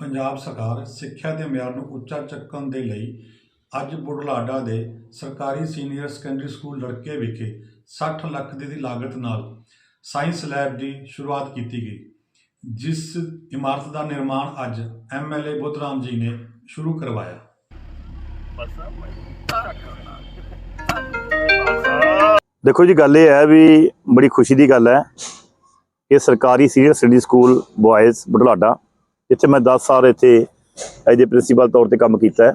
ਪੰਜਾਬ ਸਰਕਾਰ ਸਿੱਖਿਆ ਦੇ ਮਿਆਰ ਨੂੰ ਉੱਚਾ ਚੱਕਣ ਦੇ ਲਈ ਅੱਜ ਬੁਢਲਾਡਾ ਦੇ ਸਰਕਾਰੀ ਸੀਨੀਅਰ ਸੈਕੰਡਰੀ ਸਕੂਲ ਲੜਕੇ ਵਿਖੇ 60 ਲੱਖ ਦੀ ਲਾਗਤ ਨਾਲ ਸਾਇੰਸ ਲੈਬ ਦੀ ਸ਼ੁਰੂਆਤ ਕੀਤੀ ਗਈ, ਜਿਸ ਇਮਾਰਤ ਦਾ ਨਿਰਮਾਣ ਅੱਜ ਐਮਐਲਏ ਬੁੱਧਰਾਮ ਜੀ ਨੇ ਸ਼ੁਰੂ ਕਰਵਾਇਆ। ਦੇਖੋ ਜੀ, ਗੱਲ ਇਹ ਹੈ ਵੀ ਬੜੀ ਖੁਸ਼ੀ ਦੀ ਗੱਲ ਹੈ ਇਹ ਸਰਕਾਰੀ senior study school boys Budhlada ਜਿੱਥੇ ਮੈਂ 10 ਸਾਲ ਇੱਥੇ ਐਜ ਏ ਪ੍ਰਿੰਸੀਪਲ ਤੌਰ ਤੇ ਕੰਮ ਕੀਤਾ ਹੈ।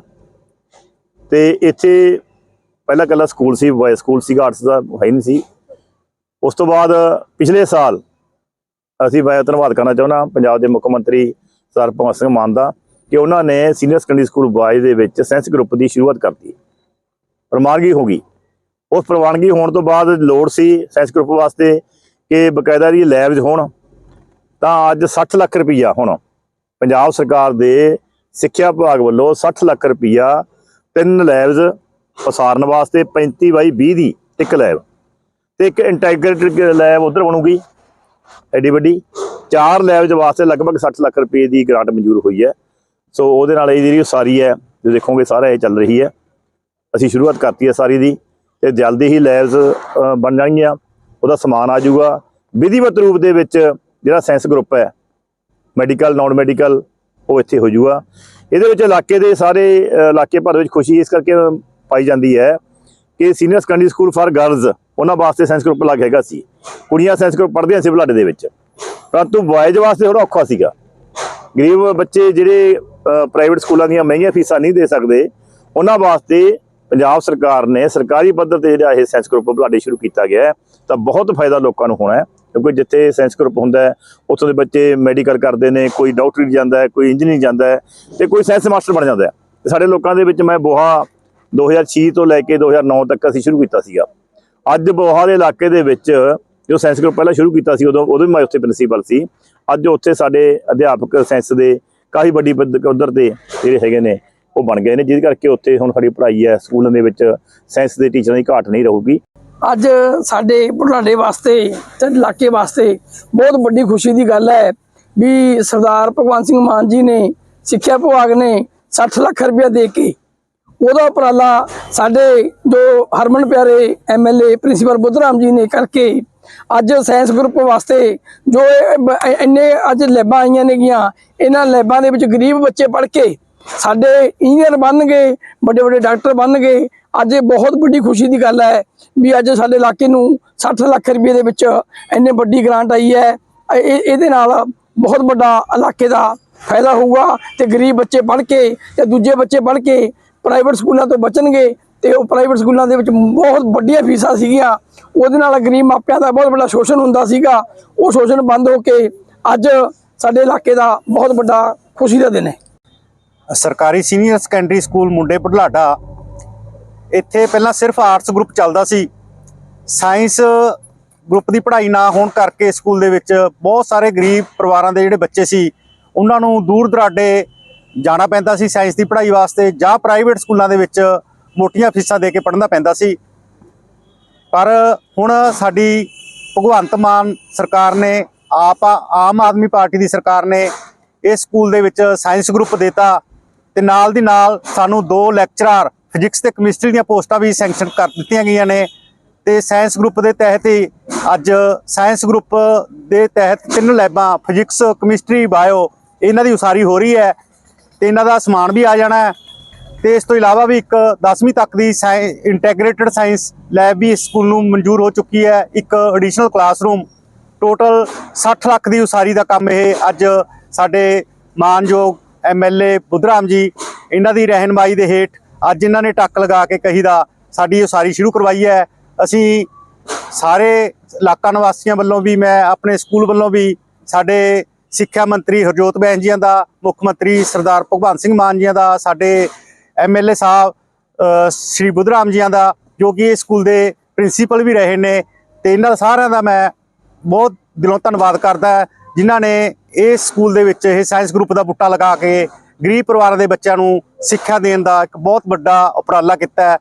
ਤੇ ਇੱਥੇ ਪਹਿਲਾ ਕੱਲਾ ਸਕੂਲ ਸੀ ਬॉयਜ਼ ਸਕੂਲ ਸੀਗਾ ਆਰਟਸ ਦਾ ਹੈ ਨਹੀਂ ਸੀ। ਉਸ ਤੋਂ ਬਾਅਦ ਪਿਛਲੇ ਸਾਲ ਅਸੀਂ ਮੈਂ ਧੰਨਵਾਦ ਕਰਨਾ ਚਾਹੁੰਦਾ ਪੰਜਾਬ ਦੇ ਮੁੱਖ ਮੰਤਰੀ ਸਰ ਭਗਵੰਤ ਸਿੰਘ ਮਾਨ ਦਾ ਕਿ ਉਹਨਾਂ ਨੇ ਸੀਨੀਅਰ ਸੈਕੰਡਰੀ ਸਕੂਲ ਬॉयਜ਼ ਦੇ ਵਿੱਚ ਸਾਇੰਸ ਗਰੁੱਪ ਦੀ ਸ਼ੁਰੂਆਤ ਕਰਤੀ। ਪ੍ਰਵਾਨਗੀ ਹੋ ਗਈ। ਉਸ ਪ੍ਰਵਾਨਗੀ ਹੋਣ ਤੋਂ ਬਾਅਦ ਲੋੜ ਸੀ ਸਾਇੰਸ ਗਰੁੱਪ ਵਾਸਤੇ ਕਿ ਬਕਾਇਦਾ ਦੀ ਲੈਬਸ ਹੋਣ, ਤਾਂ ਅੱਜ 60 ਲੱਖ ਰੁਪਈਆ ਹੁਣ। ਪੰਜਾਬ ਸਰਕਾਰ ਦੇ ਸਿੱਖਿਆ ਵਿਭਾਗ ਵੱਲੋਂ 60 ਲੱਖ ਰੁਪਈਆ ਤਿੰਨ ਲੈਬਸ ਪਸਾਰਨ ਵਾਸਤੇ 35 ਬਾਈ 20 ਦੀ ਇੱਕ ਲੈਬ। ਤੇ ਇੱਕ ਇੰਟੈਗਰੇਟਡ ਲੈਬ ਉਧਰ ਬਣੂਗੀ। ਐਡੀ ਵੱਡੀ। ਚਾਰ ਲੈਬਸ ਵਾਸਤੇ ਲਗਭਗ 60 ਲੱਖ ਰੁਪਏ ਦੀ ਗ੍ਰਾਂਟ ਮਨਜ਼ੂਰ ਹੋਈ ਹੈ। ਸੋ ਉਹਦੇ ਨਾਲ ਇਹ ਜਿਹੜੀ ਉਸਾਰੀ ਹੈ, ਜੋ ਦੇਖੋਗੇ ਸਾਰਾ ਇਹ ਚੱਲ ਰਹੀ ਹੈ। ਅਸੀਂ ਸ਼ੁਰੂਆਤ ਕਰਤੀ ਹੈ ਸਾਰੀ ਦੀ ਤੇ ਜਲਦੀ ਹੀ ਲੈਬਸ ਬਣ ਜਾਣਗੀਆਂ। ਉਹਦਾ ਸਮਾਨ ਆ ਜਾਊਗਾ। ਵਿਧੀਵਤ ਰੂਪ ਦੇ ਵਿੱਚ ਜਿਹੜਾ ਸਾਇੰਸ ਗਰੁੱਪ ਹੈ ਮੈਡੀਕਲ ਨਾਨ ਮੈਡੀਕਲ ਉਹ ਇੱਥੇ ਹੋ ਜਾਊਗਾ ਇਹਦੇ ਵਿੱਚ ਇਲਾਕੇ ਦੇ ਸਾਰੇ ਇਲਾਕੇ ਭਰ ਵਿੱਚ ਖੁਸ਼ੀ ਇਸ ਕਰਕੇ ਪਾਈ ਜਾਂਦੀ ਹੈ ਕਿ senior secondary school for girls ਉਹਨਾਂ ਵਾਸਤੇ ਸਾਇੰਸ ਗਰੁੱਪ ਲੱਗ ਹੈਗਾ ਸੀ। ਕੁੜੀਆਂ ਸਾਇੰਸ ਗਰੁੱਪ ਪੜ੍ਹਦੀਆਂ ਸੀ ਬੁਢਲਾਡੇ ਦੇ ਵਿੱਚ। ਪਰੰਤੂ ਬॉयਜ਼ ਵਾਸਤੇ ਥੋੜਾ ਔਖਾ ਸੀਗਾ। ਗਰੀਬ ਬੱਚੇ ਜਿਹੜੇ ਪ੍ਰਾਈਵੇਟ ਸਕੂਲਾਂ ਦੀਆਂ ਮਹਿੰਗੀਆਂ ਫੀਸਾਂ ਨਹੀਂ ਦੇ ਸਕਦੇ, ਉਹਨਾਂ ਵਾਸਤੇ ਪੰਜਾਬ ਸਰਕਾਰ ਨੇ ਸਰਕਾਰੀ ਪੱਧਰ ਤੇ ਜਿਹੜਾ ਇਹ ਸਾਇੰਸ ਗਰੁੱਪ ਬੁਢਲਾਡੇ ਸ਼ੁਰੂ ਕੀਤਾ ਗਿਆ ਤਾਂ ਬਹੁਤ ਫਾਇਦਾ ਲੋਕਾਂ ਨੂੰ ਹੋਣਾ ਹੈ। ਕਿਉਂਕਿ ਜਿੱਥੇ ਸਾਇੰਸ ਗਰੁੱਪ ਹੁੰਦਾ ਹੈ, ਉੱਥੋਂ ਦੇ ਬੱਚੇ ਮੈਡੀਕਲ ਕਰਦੇ ਨੇ, ਕੋਈ ਡਾਕਟਰੀ ਜਾਂਦਾ ਹੈ, ਕੋਈ ਇੰਜੀਨੀਅਰਿੰਗ ਜਾਂਦਾ ਹੈ ਤੇ ਕੋਈ ਸਾਇੰਸ ਮਾਸਟਰ ਬਣ ਜਾਂਦਾ ਹੈ। ਤੇ ਸਾਡੇ ਲੋਕਾਂ ਦੇ ਵਿੱਚ ਮੈਂ ਬੋਹਾ 2006 ਤੋਂ ਲੈ ਕੇ 2009 ਤੱਕ ਅਸੀਂ ਸ਼ੁਰੂ ਕੀਤਾ ਸੀਗਾ। ਅੱਜ ਬੋਹਾ ਦੇ ਇਲਾਕੇ ਦੇ ਵਿੱਚ ਜੋ ਸਾਇੰਸ ਗਰੁੱਪ ਪਹਿਲਾਂ ਸ਼ੁਰੂ ਕੀਤਾ ਸੀ, ਉਦੋਂ ਉਦੋਂ ਮੈਂ ਉੱਥੇ ਪ੍ਰਿੰਸੀਪਲ ਸੀ। ਅੱਜ ਉੱਥੇ ਸਾਡੇ ਅਧਿਆਪਕ ਸਾਇੰਸ ਦੇ ਕਾਫੀ ਵੱਡੀ ਪੱਧਰ ਤੇ ਜਿਹੜੇ ਹੈਗੇ ਨੇ, ਉਹ ਬਣ ਗਏ ਨੇ, ਜਿਹਦੇ ਕਰਕੇ ਉੱਥੇ ਹੁਣ ਸਾਡੀ ਪੜ੍ਹਾਈ ਹੈ, ਸਕੂਲਾਂ ਦੇ ਵਿੱਚ ਸਾਇੰਸ ਦੇ ਟੀਚਰਾਂ ਦੀ ਘਾਟ ਨਹੀਂ ਰਹੂਗੀ। ਅੱਜ ਸਾਡੇ ਬੁਢਲਾਡੇ ਵਾਸਤੇ ਤੇ ਇਲਾਕੇ ਵਾਸਤੇ ਬਹੁਤ ਵੱਡੀ ਖੁਸ਼ੀ ਦੀ ਗੱਲ ਹੈ ਵੀ ਸਰਦਾਰ ਭਗਵੰਤ ਸਿੰਘ ਮਾਨ ਜੀ ਨੇ ਸਿੱਖਿਆ ਵਿਭਾਗ ਨੇ 60 ਲੱਖ ਰੁਪਇਆ ਦੇ ਕੇ ਉਹਦਾ ਉਪਰਾਲਾ ਸਾਡੇ ਜੋ ਹਰਮਨ ਪਿਆਰੇ ਐਮਐਲਏ ਪ੍ਰਿੰਸੀਪਲ ਬੁੱਧਰਾਮ ਜੀ ਨੇ ਕਰਕੇ ਅੱਜ ਸਾਇੰਸ ਗਰੁੱਪ ਵਾਸਤੇ ਜੋ ਇੰਨੇ ਅੱਜ ਲੈਬਾਂ ਆਈਆਂ ਨੇਗੀਆਂ, ਇਹਨਾਂ ਲੈਬਾਂ ਦੇ ਵਿੱਚ ਗਰੀਬ ਬੱਚੇ ਪੜ੍ਹ ਕੇ ਸਾਡੇ ਇੰਜੀਨੀਅਰ ਬਣਨਗੇ ਵੱਡੇ ਵੱਡੇ ਡਾਕਟਰ ਬਣਨਗੇ ਅੱਜ ਇਹ ਬਹੁਤ ਵੱਡੀ ਖੁਸ਼ੀ ਦੀ ਗੱਲ ਹੈ ਵੀ ਅੱਜ ਸਾਡੇ ਇਲਾਕੇ ਨੂੰ 60 ਲੱਖ ਰੁਪਏ ਦੇ ਵਿੱਚ ਇੰਨੇ ਵੱਡੀ ਗ੍ਰਾਂਟ ਆਈ ਹੈ। ਇਹ- ਇਹਦੇ ਨਾਲ ਬਹੁਤ ਵੱਡਾ ਇਲਾਕੇ ਦਾ ਫਾਇਦਾ ਹੋਊਗਾ ਤੇ ਗਰੀਬ ਬੱਚੇ ਪੜ੍ਹ ਕੇ ਤੇ ਦੂਜੇ ਬੱਚੇ ਪੜ੍ਹ ਕੇ ਪ੍ਰਾਈਵੇਟ ਸਕੂਲਾਂ ਤੋਂ ਬਚਣਗੇ ਤੇ ਉਹ ਪ੍ਰਾਈਵੇਟ ਸਕੂਲਾਂ ਦੇ ਵਿੱਚ ਬਹੁਤ ਵੱਡੀਆਂ ਫੀਸਾਂ ਸੀਗੀਆਂ। ਉਹਦੇ ਨਾਲ ਗਰੀਬ ਮਾਪਿਆਂ ਦਾ ਬਹੁਤ ਵੱਡਾ ਸ਼ੋਸ਼ਣ ਹੁੰਦਾ ਸੀਗਾ। ਉਹ ਸ਼ੋਸ਼ਣ ਬੰਦ ਹੋ ਕੇ ਅੱਜ ਸਾਡੇ ਇਲਾਕੇ ਦਾ ਬਹੁਤ ਵੱਡਾ ਖੁਸ਼ੀ ਦਾ ਦਿਨ ਹੈ। ਸਰਕਾਰੀ ਸੀਨੀਅਰ ਸੈਕੰਡਰੀ ਸਕੂਲ ਮੁੰਡੇ ਬੁਢਲਾਡਾ। ਇੱਥੇ ਪਹਿਲਾਂ ਸਿਰਫ ਆਰਟਸ ਗਰੁੱਪ ਚੱਲਦਾ ਸੀ। ਸਾਇੰਸ ਗਰੁੱਪ ਦੀ ਪੜ੍ਹਾਈ ਨਾ ਹੋਣ ਕਰਕੇ ਸਕੂਲ ਦੇ ਵਿੱਚ ਬਹੁਤ ਸਾਰੇ ਗਰੀਬ ਪਰਿਵਾਰਾਂ ਦੇ ਜਿਹੜੇ ਬੱਚੇ ਸੀ, ਉਹਨਾਂ ਨੂੰ ਦੂਰ ਦਰਾਡੇ ਜਾਣਾ ਪੈਂਦਾ ਸੀ ਸਾਇੰਸ ਦੀ ਪੜ੍ਹਾਈ ਵਾਸਤੇ ਜਾਂ ਪ੍ਰਾਈਵੇਟ ਸਕੂਲਾਂ ਦੇ ਵਿੱਚ ਮੋਟੀਆਂ ਫੀਸਾਂ ਦੇ ਕੇ ਪੜ੍ਹਨਾ ਪੈਂਦਾ ਸੀ। ਪਰ ਹੁਣ ਸਾਡੀ ਭਗਵੰਤ ਮਾਨ ਸਰਕਾਰ ਨੇ, ਆਪ ਆਮ ਆਦਮੀ ਪਾਰਟੀ ਦੀ ਸਰਕਾਰ ਨੇ ਇਸ ਸਕੂਲ ਦੇ ਵਿੱਚ ਸਾਇੰਸ ਗਰੁੱਪ ਦਿੱਤਾ। ਤੇ ਨਾਲ ਦੀ ਨਾਲ ਸਾਨੂੰ ਦੋ ਲੈਕਚਰਰ ਫਿਜ਼ਿਕਸ ਤੇ ਕੈਮਿਸਟਰੀ ਦੀਆਂ ਪੋਸਟਾਂ ਵੀ ਸੈਂਕਸ਼ਨ ਕਰ ਦਿੱਤੀਆਂ ਗਈਆਂ ਨੇ ਤੇ ਸਾਇੰਸ ਗਰੁੱਪ ਦੇ ਤਹਿਤ ਹੀ ਅੱਜ ਸਾਇੰਸ ਗਰੁੱਪ ਦੇ ਤਹਿਤ ਤਿੰਨ ਲੈਬਾਂ ਫਿਜ਼ਿਕਸ, ਕੈਮਿਸਟਰੀ, ਬਾਇਓ ਇਹਨਾਂ ਦੀ ਉਸਾਰੀ ਹੋ ਰਹੀ ਹੈ ਤੇ ਇਹਨਾਂ ਦਾ ਸਮਾਨ ਵੀ ਆ ਜਾਣਾ ਹੈ ਤੇ ਇਸ ਤੋਂ ਇਲਾਵਾ ਵੀ ਇੱਕ 10ਵੀਂ ਤੱਕ ਦੀ ਇੰਟੈਗ੍ਰੇਟਿਡ ਸਾਇੰਸ ਲੈਬ ਵੀ ਇਸ ਸਕੂਲ ਨੂੰ ਮਨਜ਼ੂਰ ਹੋ ਚੁੱਕੀ ਹੈ, ਇੱਕ ਐਡੀਸ਼ਨਲ ਕਲਾਸਰੂਮ ਟੋਟਲ 60 ਲੱਖ ਦੀ ਉਸਾਰੀ ਦਾ ਕੰਮ ਇਹ ਅੱਜ ਸਾਡੇ ਮਾਨਯੋਗ ਐਮਐਲਏ ਬੁੱਧਰਾਮ ਜੀ, ਇਹਨਾਂ ਦੀ ਰਹਿਨਮਾਈ ਦੇ ਹੇਠ ਅੱਜ ਇਹਨਾਂ ਨੇ ਟੱਕ ਲਗਾ ਕੇ ਕਹੀ ਦਾ, ਸਾਡੀ ਉਸਾਰੀ ਸ਼ੁਰੂ ਕਰਵਾਈ ਹੈ। ਅਸੀਂ ਸਾਰੇ ਇਲਾਕਾ ਨਿਵਾਸੀਆਂ ਵੱਲੋਂ ਵੀ, ਮੈਂ ਆਪਣੇ ਸਕੂਲ ਵੱਲੋਂ ਵੀ, ਸਾਡੇ ਸਿੱਖਿਆ ਮੰਤਰੀ ਹਰਜੋਤ ਬੈਂਸ ਜੀਆਂ ਦਾ, ਮੁੱਖ ਮੰਤਰੀ ਸਰਦਾਰ ਭਗਵੰਤ ਸਿੰਘ ਮਾਨ ਜੀਆਂ ਦਾ, ਸਾਡੇ ਐਮਐਲਏ ਸਾਹਿਬ ਸ਼੍ਰੀ ਬੁੱਧਰਾਮ ਜੀਆਂ ਦਾ, ਜੋ ਕਿ ਇਸ ਸਕੂਲ ਦੇ ਪ੍ਰਿੰਸੀਪਲ ਵੀ ਰਹੇ ਨੇ। ਤੇ ਇਹਨਾਂ ਸਾਰਿਆਂ ਦਾ ਮੈਂ ਬਹੁਤ ਦਿਲੋਂ ਧੰਨਵਾਦ ਕਰਦਾ। ਜਿਨ੍ਹਾਂ ਨੇ ਇਸ ਸਕੂਲ ਦੇ ਵਿੱਚ ਇਹ ਸਾਇੰਸ ਗਰੁੱਪ ਦਾ ਬੁੱਟਾ ਲਗਾ ਕੇ ਗਰੀਬ ਪਰਿਵਾਰਾਂ ਦੇ ਬੱਚਿਆਂ ਨੂੰ ਸਿੱਖਿਆ ਦੇਣ ਦਾ ਇੱਕ ਬਹੁਤ ਵੱਡਾ ਉਪਰਾਲਾ ਕੀਤਾ ਹੈ।